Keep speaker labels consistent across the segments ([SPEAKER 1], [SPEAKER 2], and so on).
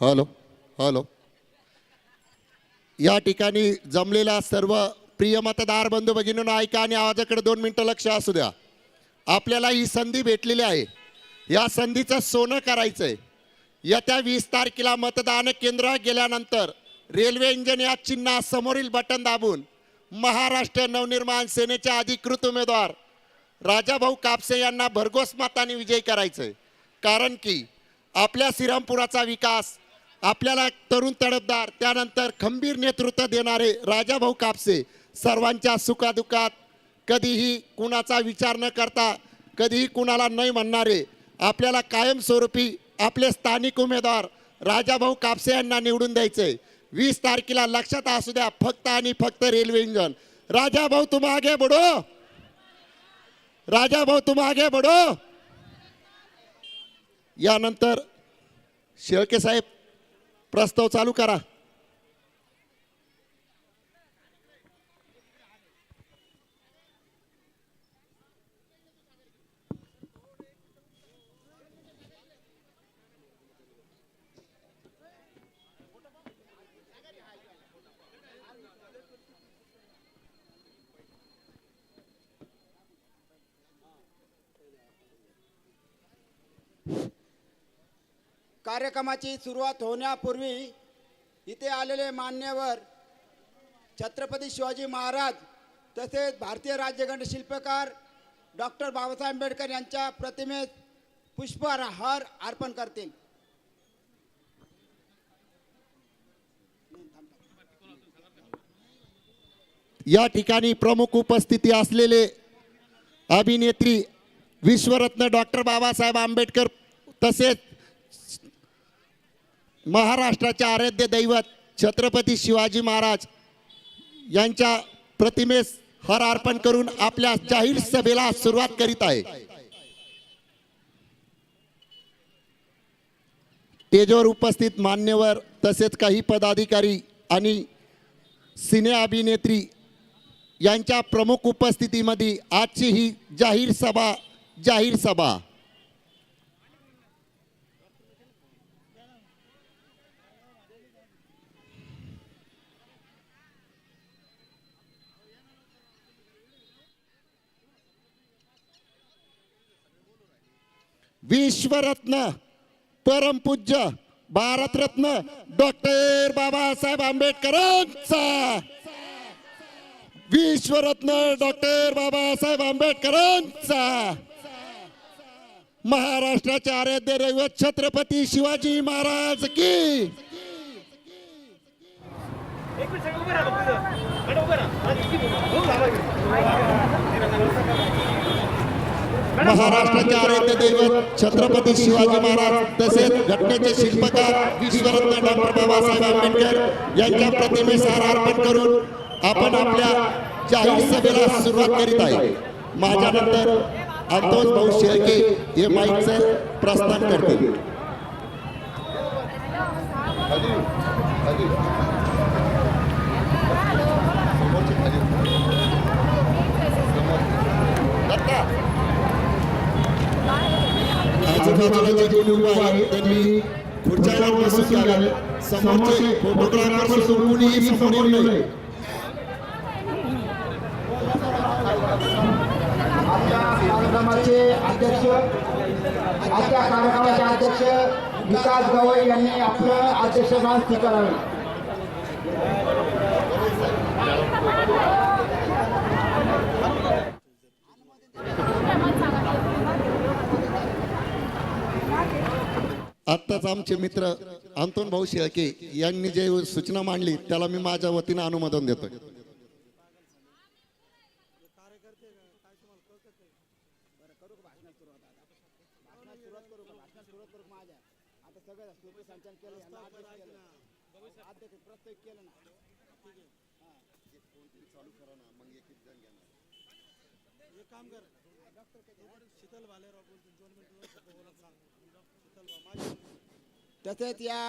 [SPEAKER 1] Hello hello. या ठिकाणी जमलेला सर्व प्रिय मतदार बंधू भगिनीनं ऐका आणि आवाजाकडे दोन मिनटं लक्ष असू द्या. आपल्याला ही संधी भेटलेली आहे. या संधीचं सोनं करायचं आहे येत्या वीस तारखेला मतदान केंद्र गेल्यानंतर रेल्वे इंजिन या चिन्हासमोरील बटन दाबून महाराष्ट्र नवनिर्माण सेनेचे अधिकृत उमेदवार राजाभाऊ कापसे यांना भरघोस मताने विजयी करायचं आहे कारण की आपल्या श्रीरामपुराचा विकास आपल्याला तरुण तडफदार त्यानंतर खंबीर नेतृत्व देणारे राजाभाऊ कापसे सर्वांच्या सुखादुखात कधीही कुणाचा विचार न करता कधीही कुणाला नाही म्हणणारे आपल्याला कायमस्वरूपी आपले स्थानिक उमेदवार राजाभाऊ कापसे यांना निवडून द्यायचे. वीस तारखेला लक्षात असू द्या फक्त आणि फक्त रेल्वे इंजन. राजाभाऊ तुम आगे बडो. राजाभाऊ तुम आगे बडो. यानंतर शेळके साहेब प्रस्ताव चालू करा.
[SPEAKER 2] कार्यक्रमाची सुरुवात होण्यापूर्वी इथे आलेले मान्यवर छत्रपती शिवाजी महाराज तसेच भारतीय राज्यगण शिल्पकार डॉक्टर बाबासाहेब आंबेडकर यांच्या प्रतिमेस पुष्पहार अर्पण करतील.
[SPEAKER 1] या ठिकाणी प्रमुख उपस्थिती असलेले अभिनेत्री विश्वरत्न डॉक्टर बाबासाहेब आंबेडकर तसेच महाराष्ट्राचे आराध्य दैवत छत्रपती शिवाजी महाराज यांच्या प्रतिमेस हार अर्पण करून आपल्या जाहीर सभेला सुरुवात करीत आहे. तेजोर उपस्थित मान्यवर तसेच काही पदाधिकारी आणि सिने अभिनेत्री यांच्या प्रमुख उपस्थितीमध्ये आजची ही जाहीर सभा जाहीर सभा. विश्वरत्न परमपूज्य भारतरत्न डॉक्टर बाबासाहेब आंबेडकरांचा. विश्वरत्न डॉक्टर बाबासाहेब आंबेडकरांचा. महाराष्ट्राचे आराध्य दैवत छत्रपती शिवाजी महाराज की. महाराष्ट्राचे आराध्य दैवत छत्रपती शिवाजी महाराज तसेच घटनेचे शिल्पकार विश्वरत्न डॉक्टर बाबासाहेब आंबेडकर यांच्या प्रतिमेस हार अर्पण करून आपण आपल्या जाहीर सभेला सुरुवात करीत आहे. माझ्यानंतर अंतोष भाऊ शेळके हे माईकचं प्रस्थान करतील. आजूबाजूला जे कोणी उभं त्यांनी खुर्च्यावर बसून घ्यावे समोरचे फोटोग्राफर सोडून कोणीही समोर येऊ नये
[SPEAKER 2] कार्यक्रमाचे अध्यक्ष आजच्या कार्यक्रमाचे अध्यक्ष विकास गवई यांनी आपलं अध्यक्षस्थान स्वीकारावे.
[SPEAKER 1] आत्ताच आमचे मित्र अंतोन भाऊ शेळके यांनी जे सूचना मांडली त्याला मी माझ्या वतीनं अनुमोदन देतोय
[SPEAKER 2] तसेच या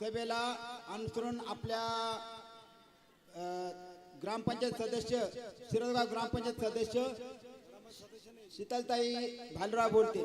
[SPEAKER 2] सभेला अनुसरून आपल्या ग्रामपंचायत सदस्य शिरदगाव ग्रामपंचायत सदस्य शीतलताई भालराव बोलते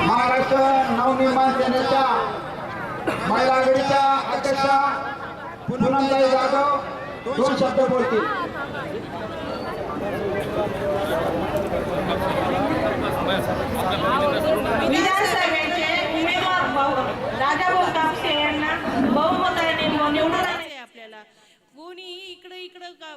[SPEAKER 2] महाराष्ट्र नवनिर्माण सेनेच्या महिला आघाडीच्या अध्यक्षा पूनमताई जाधव दोन शब्द बोलतील
[SPEAKER 3] विधानसभेचे उमेदवार भाऊ राजाभाऊ कापसे यांना बहुमताने निवडून आले
[SPEAKER 4] आहे आपल्याला कोणीही इकडं इकडं का-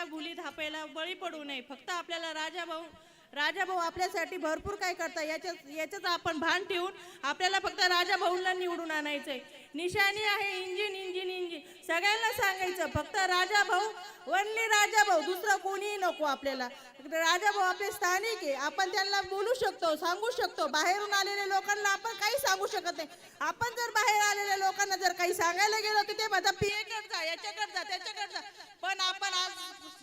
[SPEAKER 4] कोणाच्या भुली धापायला बळी पडू नये. फक्त आपल्याला राजा भाऊ राजाभाऊ आपल्यासाठी भरपूर काय करता याच्या याच्याच आपण भान ठेवून आपल्याला फक्त राजाभाऊंना निवडून आणायचंय. निशाणी आहे इंजिन इंजिन इंजिन. सगळ्यांना सांगायचं फक्त राजाभाऊ वनली राजाभाऊ दुसरं कोणीही नको आपल्याला. राजाभाऊ आपले स्थानिक आहे आपण त्यांना बोलू शकतो सांगू शकतो. बाहेरून आलेल्या लोकांना आपण काही सांगू शकत नाही. आपण जर बाहेर आलेल्या लोकांना जर काही सांगायला गेलो की ते माझा पिएकडे जा याच्याकडे जा त्याच्याकडे जा. पण आपण आज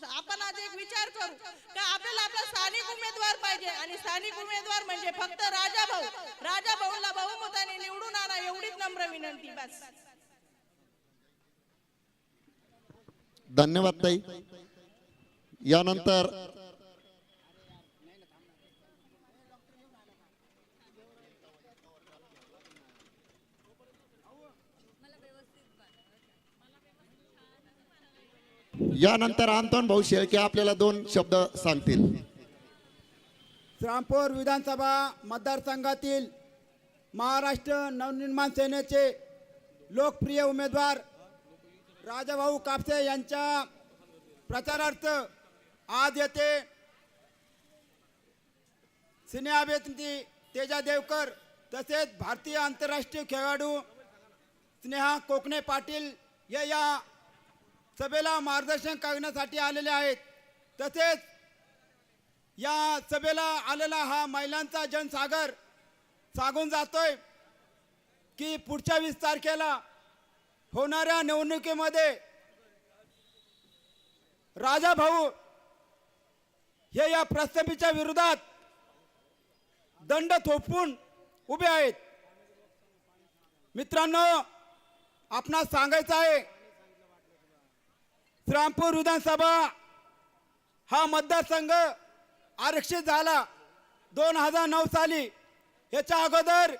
[SPEAKER 4] आपण आज एक विचार करू का आपल्याला आपला स्थानिक उमेदवार उमेदवार पाहिजे आणि स्थानिक उमेदवार म्हणजे फक्त राजा भाऊ. राजा भाऊला बहुमताने निवडून आणा एवढीच नम्र विनंती बस.
[SPEAKER 1] धन्यवाद ताई. यानंतर यानंतर अंतोन भाऊ शेळके आपल्याला दोन शब्द सांगतील.
[SPEAKER 2] रामपूर विधानसभा मतदारसंघातील महाराष्ट्र नवनिर्माण सेनेचे लोकप्रिय उमेदवार राजाभाऊ कापसे यांच्या प्रचारार्थ आज येथे सिने अभिनेत्री तेजा देवकर तसेच भारतीय आंतरराष्ट्रीय खेळाडू स्नेहा कोकणे पाटील या या सभेला मार्गदर्शन करण्यासाठी आलेले आहेत. तसेच या सभेला आलेला हा महिलांचा जनसागर सांगून जातोय की पुढच्या वीस तारखेला होणाऱ्या निवडणुकीमध्ये राजा भाऊ हे या प्रस्थापीच्या विरोधात दंड थोपवून उभे आहेत. मित्रांनो आपणास सांगायचं आहे श्रामपूर विधानसभा हा मतदारसंघ आरक्षित झाला. दोन हजार नऊ साली याच्या अगोदर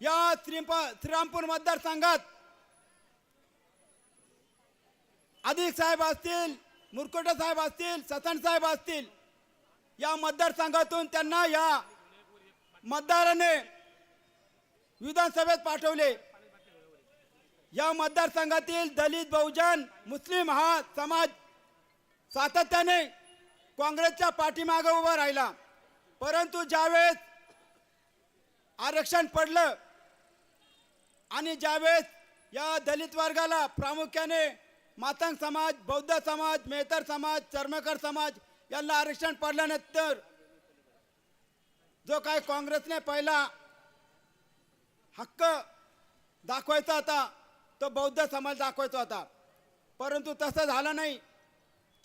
[SPEAKER 2] या श्रीप श्रीरामपूर मतदारसंघात अधिक साहेब असतील मुरकुटे साहेब असतील सतन साहेब असतील या मतदारसंघातून त्यांना या मतदाराने विधानसभेत पाठवले. या मतदारसंघातील दलित बहुजन मुस्लिम हा समाज सातत्याने काँग्रेसच्या पाठीमागं उभा राहिला. परंतु ज्यावेळेस आरक्षण पडलं आणि ज्यावेळेस या दलित वर्गाला प्रामुख्याने मातंग समाज बौद्ध समाज मेहतर समाज चर्मकर समाज यांना आरक्षण पडल्यानंतर जो काय काँग्रेसने पहिला हक्क दाखवायचा होता तो बौद्ध समाज दाखवायचा होता. परंतु तसं झालं नाही.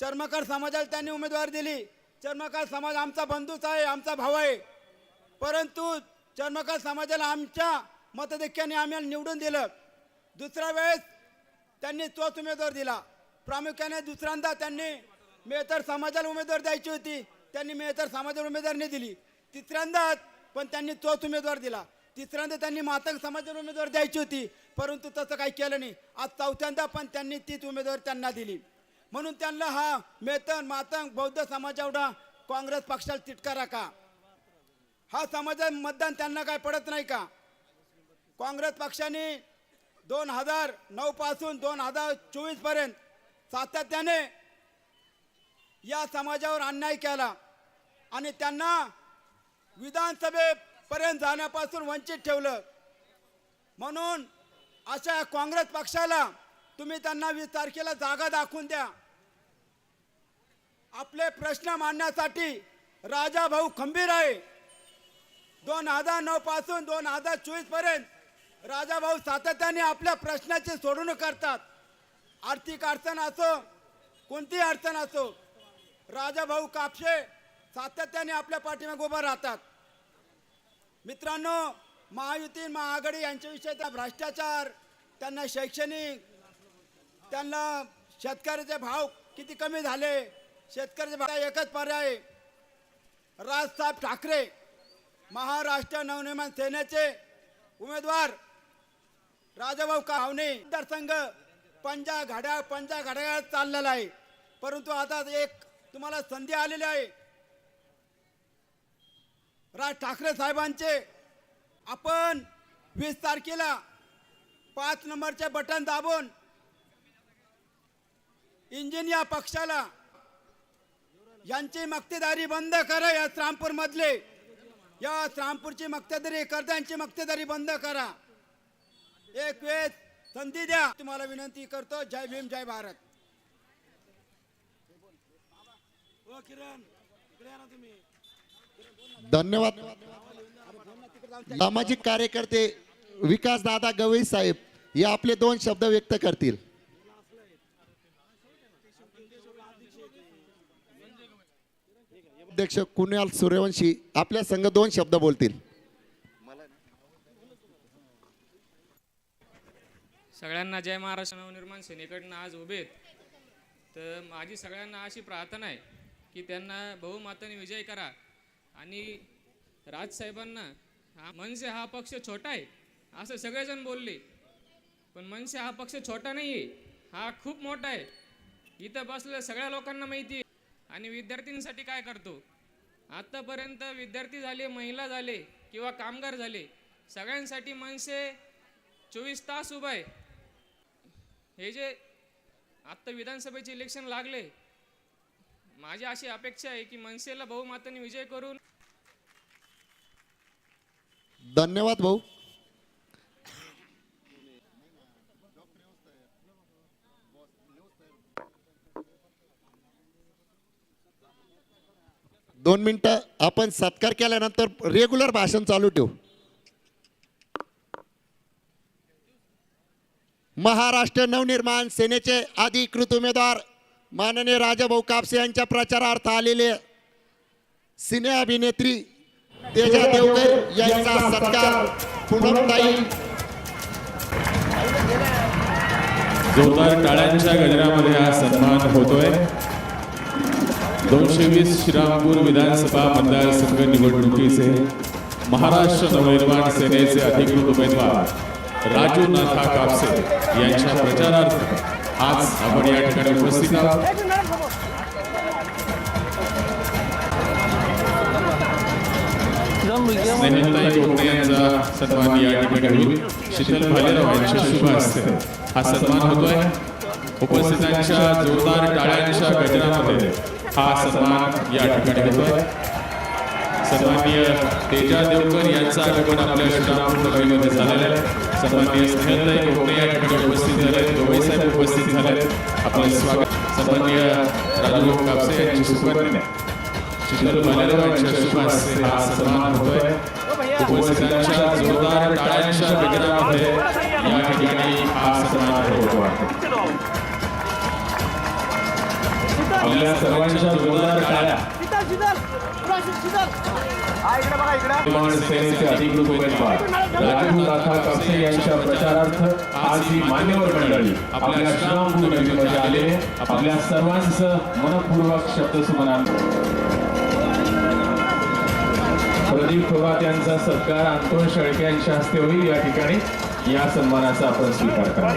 [SPEAKER 2] चर्मकार समाजाला त्यांनी उमेदवारी दिली. चर्मकार समाज आमचा बंधूच आहे आमचा भाऊ आहे. परंतु चर्मकार समाजाला आमच्या मतदेख्याने आम्हाला निवडून दिलं. दुसऱ्या वेळेस त्यांनी तोच उमेदवार दिला. प्रामुख्याने दुसऱ्यांदा त्यांनी मेहतर समाजाला उमेदवार द्यायची होती. त्यांनी मेहतर समाजाला उमेदवार नाही दिली. तिसऱ्यांदा पण त्यांनी तोच उमेदवार दिला. तिसऱ्यांदा त्यांनी मातंग समाजाला उमेदवार द्यायची होती. परंतु तसं काही केलं नाही. आज चौथ्यांदा पण त्यांनी तीच उमेदवार त्यांना दिली. म्हणून त्यांना हा मेतन मातंग बौद्ध समाज एवढा काँग्रेस पक्षाला तिटकारा का हा समाज मतदान त्यांना काय पडत नाही का? काँग्रेस पक्षाने दोन हजार नऊ पासून दोन हजार चोवीसपर्यंत सातत्याने या समाजावर अन्याय केला आणि त्यांना विधानसभेपर्यंत जाण्यापासून वंचित ठेवलं. म्हणून अशा काँग्रेस पक्षाला तुम्ही त्यांना वीस तारखेला जागा दाखवून द्या. आपले प्रश्न मांडण्यासाठी राजा भाऊ खंबीर आहे. दोन हजार नऊ पासून दोन हजार चोवीसपर्यंत राजा भाऊ सातत्याने आपल्या प्रश्नाची सोडवणूक करतात. आर्थिक अडचण असो कोणतीही अडचण असो राजा भाऊ कापशे सातत्याने आपल्या पाठीमागे उभं राहतात. मित्रांनो महायुती महाआघाडी यांच्याविषयी त्या भ्रष्टाचार त्यांना शैक्षणिक त्यांना शेतकऱ्याचे भाव किती कमी झाले शेतकऱ्याचा एकच पर्याय आहे. राजसाहेब ठाकरे महाराष्ट्र नवनिर्माण सेनेचे उमेदवार राजाभाऊ कावणे मतदारसंघ पंजा घड्या पंजा घड्या चाललेला आहे परंतु आता एक तुम्हाला संधी आलेली आहे राज ठाकरे साहेबांचे आपण वीस तारखेला पाच नंबरचे बटन दाबून इंजिन या पक्षाला यांची मक्तेदारी बंद करा या श्रामपूर मधले. या श्रामपूरची मक्तेदारी कर्जांची मक्तेदारी बंद करा. एक वेळ संधी द्या. तुम्हाला विनंती करतो जय भीम जय भारत. ओ किरण. इकडे या ना तुम्ही.
[SPEAKER 1] धन्यवाद. सामाजिक कार्यकर्ते विकास दादा गवई साहेब हे आपले दोन शब्द व्यक्त करतील. अध्यक्ष कुणाल सूर्यवंशी आपल्या संघ दोन शब्द बोलतील.
[SPEAKER 5] सगळ्यांना जय महाराष्ट्र नवनिर्माण सेनेकडनं आज उभे आहेत. तर माझी सगळ्यांना अशी प्रार्थना आहे की त्यांना बहुमताने विजय करा. आणि राजसाहेबांना हा मनसे हा पक्ष छोटा आहे असं सगळेजण बोलले. पण मनसे हा पक्ष छोटा नाही आहे हा खूप मोठा आहे. इथं बसलेल्या सगळ्या लोकांना माहिती आहे. आणि विद्यार्थ्यांसाठी काय करतो? आत्तापर्यंत विद्यार्थी झाले महिला झाले किंवा कामगार झाले सगळ्यांसाठी मनसे चोवीस तास उभं आहे. हे जे आत्ता विधानसभेचे इलेक्शन लागले माझी अशी अपेक्षा आहे की मनसेला बहुमताने विजय करून
[SPEAKER 1] धन्यवाद भाऊ. दोन मिनटं. आपण सत्कार केल्यानंतर रेग्युलर भाषण चालू ठेवू. महाराष्ट्र नवनिर्माण सेनेचे अधिकृत उमेदवार माननीय राजाभाऊ कापसे यांच्या प्रचारार्थ आलेले सिने अभिनेत्री तेजा देवकर यांचा सत्कार. पूनमताई
[SPEAKER 6] जोरदार टाळ्यांच्या गजरामध्ये हा सन्मान होतोय. दोनशे वीस श्रीरामपूर विधानसभा मतदारसंघ निवडणुकीचे महाराष्ट्र नवनिर्माण सेनेचे अधिकृत उमेदवार राजू नाथा कापसे यांच्या प्रचारार्थ आज आपण या ठिकाणी उपस्थित आहोत. यांचा सन्मान या ठिकाणी होईल. शीतल भालेराव शुभ हस्ते हा सन्मान होतोय. उपस्थितांच्या जोरदार टाळ्यांच्या गजरामध्ये हा सन्मान या ठिकाणी होतोय. सन्माननीय तेजा देवकर यांचा आगमन आपल्या श्रीरामपूर नगरीमध्ये झालेला आहे. सन्माननीय स्नेहलताई कोकणे या ठिकाणी उपस्थित झाले दोघे साहेब उपस्थित झाले आपलं स्वागत सन्माननीय राजू कापसे यांची सुकन्या शीतल भालेराव यांच्या शुभ हा सन्मान होतोय. उपस्थितांच्या जोरदार टाळ्यांच्या गजरामध्ये या ठिकाणी हा सन्मान होतो. आहे आपल्या सर्वांच्या जोरदार टाळ्या. निर्माण सेनेचे अधिकृत उमेदवार राजू नाथा कापसे यांच्या प्रचारार्थ आज ही मान्यवर मंडळी आपल्या श्रीरामपूर नगरीमध्ये आले आपल्या सर्वांचं मनपूर्वक शब्दसुमनांत. प्रदीप थोरात यांचा सत्कार अंतोष शेळके यांच्या हस्ते होईल या ठिकाणी. या सन्मानाचा आपण स्वीकार करा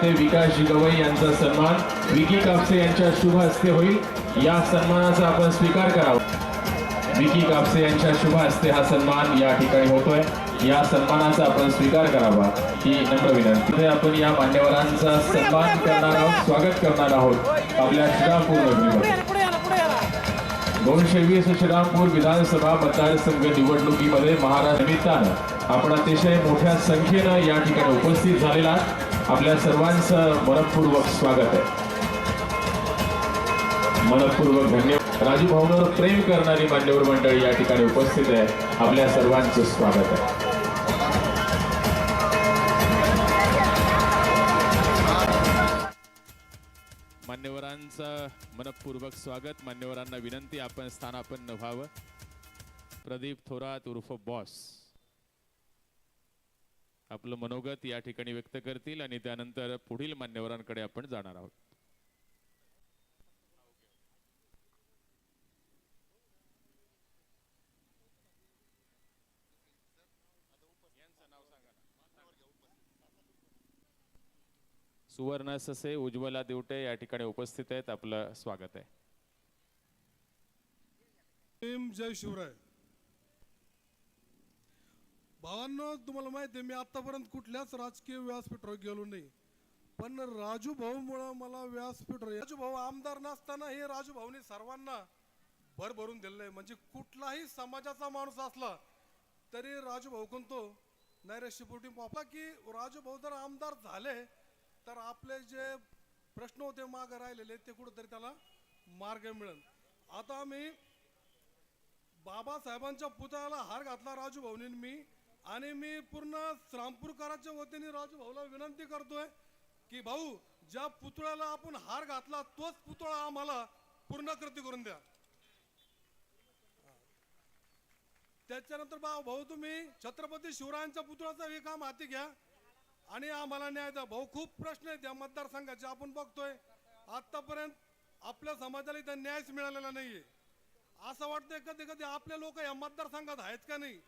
[SPEAKER 6] कार्यकर्ते विकास जिगवई यांचा सन्मान विकी कापसे यांच्या शुभ हस्ते होईल. या सन्मानाचा आपण स्वीकार करावा. विकी कापसे यांच्या शुभ हस्ते हा सन्मान या ठिकाणी होतोय. या सन्मानाचा आपण स्वीकार करावा. ही नम्र विनंती. आपण या मान्यवरांचा सन्मान करणार आहोत स्वागत करणार आहोत. आपल्या श्रीरामपूर नगरीमध्ये. दोनशे वीस श्रीरामपूर विधानसभा मतदारसंघ निवडणुकीमध्ये महाराष्ट्र निमित्तानं आपण अतिशय मोठ्या संख्येनं या ठिकाणी उपस्थित झालेला आपल्या सर्वांचं मनपूर्वक स्वागत आहे. मनपूर्वक धन्यवाद. राजू भाऊंवर प्रेम करणारी मान्यवर मंडळी या ठिकाणी उपस्थित आहे. आपल्या सर्वांचं स्वागत आहे. मान्यवरांचं मनपूर्वक स्वागत. मान्यवरांना विनंती आपण स्थानापन्न व्हावं. प्रदीप थोरात उर्फ बॉस आपलं मनोगत या ठिकाणी व्यक्त करतील आणि त्यानंतर पुढील मान्यवरांकडे आपण जाणार आहोत. सुवर्ण ससे उज्ज्वला दिवटे या ठिकाणी उपस्थित आहेत. आपलं स्वागत आहे.
[SPEAKER 7] जय शिवराय. भावांनो तुम्हाला माहिती आहे मी आत्तापर्यंत कुठल्याच राजकीय व्यासपीठावर गेलो नाही. पण राजू मला व्यासपीठ राजू भाऊ आमदार नसताना हे राजूभाऊनी सर्वांना भर भरून दिलेलं आहे. म्हणजे कुठलाही समाजाचा माणूस असला तरी राजू भाऊ कोणतो? नाही रे शिपोटी की राजू भाऊ जर आमदार झाले तर आपले जे प्रश्न होते मागे राहिलेले ते कुठंतरी त्याला मार्ग मिळेल. आता आम्ही बाबासाहेबांच्या पुतळ्याला हार घातला राजू भाऊनी मी आणि मी पूर्ण श्रामपूरकरांच्या वतीने राजू भाऊला विनंती करतोय की भाऊ ज्या पुतळ्याला आपण हार घातला तोच पुतळा आम्हाला पूर्ण कृती करून द्या. त्याच्यानंतर भाऊ भाऊ तुम्ही छत्रपती शिवरायांच्या पुतळ्याचं हे काम हाती घ्या आणि आम्हाला न्याय द्या. भाऊ खूप प्रश्न आहेत या मतदारसंघाचे. आपण बघतोय आतापर्यंत आपल्या समाजाला इथं न्यायच मिळालेला नाहीये. असं वाटतंय कधी कधी आपले लोक या मतदारसंघात आहेत का नाही?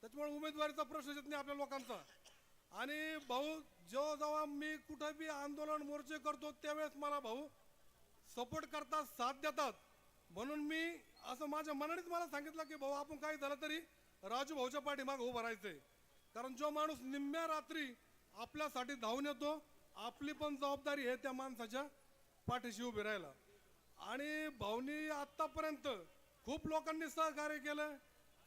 [SPEAKER 7] त्याच्यामुळे उमेदवारीचा प्रश्न येत नाही आपल्या लोकांचा. आणि भाऊ जेव्हा जेव्हा मी कुठं बी आंदोलन मोर्चे करतो त्यावेळेस मला भाऊ सपोर्ट करतात साथ देतात. म्हणून मी असं माझ्या मनानेच मला सांगितलं की भाऊ आपण काही झालं तरी राजू भाऊच्या पाठीमाग उभं राहायचंय. कारण जो माणूस निम्म्या रात्री आपल्यासाठी धावून येतो आपली पण जबाबदारी आहे त्या माणसाच्या पाठीशी उभी राहायला. आणि भाऊनी आत्तापर्यंत खूप लोकांनी सहकार्य केलं.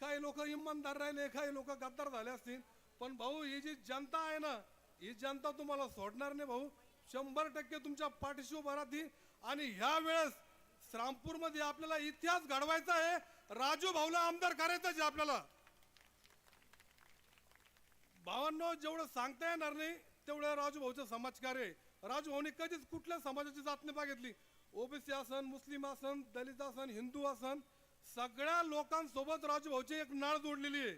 [SPEAKER 7] काही लोक इमानदार राहिले काही लोक गद्दार झाले असतील. पण भाऊ ही जी जनता आहे ना ही जनता तुम्हाला सोडणार नाही भाऊ. शंभर टक्के तुमच्या पाठीशी उभा राहतील आणि ह्या वेळेस श्रामपूरमध्ये आपल्याला इतिहास घडवायचा आहे. राजू भाऊला आमदार करायचं आपल्याला. भावांनो जेवढं सांगता येणार नाही तेवढं राजू भाऊचं समाजकार्य आहे. राजूभाऊनी कधीच कुठल्या समाजाची जात नाही बघितली. ओबीसी असन मुस्लिम असन दलित असन हिंदू असन सगळ्या लोकांसोबत राजभाऊची एक नाळ जोडलेली आहे.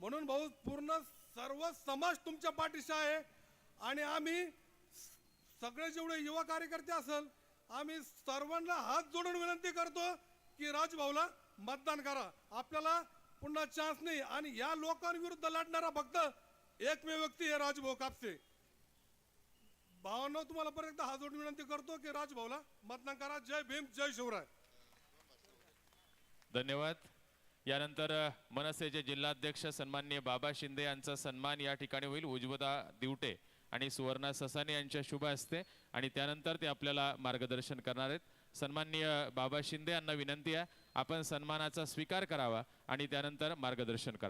[SPEAKER 7] म्हणून भाऊ पूर्ण सर्व समाज तुमच्या पाठीशी आहे. आणि आम्ही सगळे जेवढे युवा कार्यकर्ते असेल आम्ही सर्वांना हात जोडून विनंती करतो की राजभाऊला मतदान करा. आपल्याला पुन्हा चान्स नाही. आणि या लोकांविरुद्ध लढणारा फक्त एकमेव व्यक्ती आहे राजभाऊ कापसे. भावांना तुम्हाला परत एकदा हात जोडून विनंती करतो की राजभाऊला मतदान करा. जय भीम जय शिवराय.
[SPEAKER 6] धन्यवाद. यानंतर मनसेचे जिल्हाध्यक्ष सन्माननीय बाबा शिंदे यांचा सन्मान या ठिकाणी होईल. उज्ज्वला दिवटे आणि सुवर्णा ससाने यांच्या शुभ असते आणि त्यानंतर ते आपल्याला मार्गदर्शन करणार आहेत. सन्माननीय बाबा शिंदे यांना विनंती आहे. आपण सन्मानाचा स्वीकार करावा आणि त्यानंतर मार्गदर्शन करा.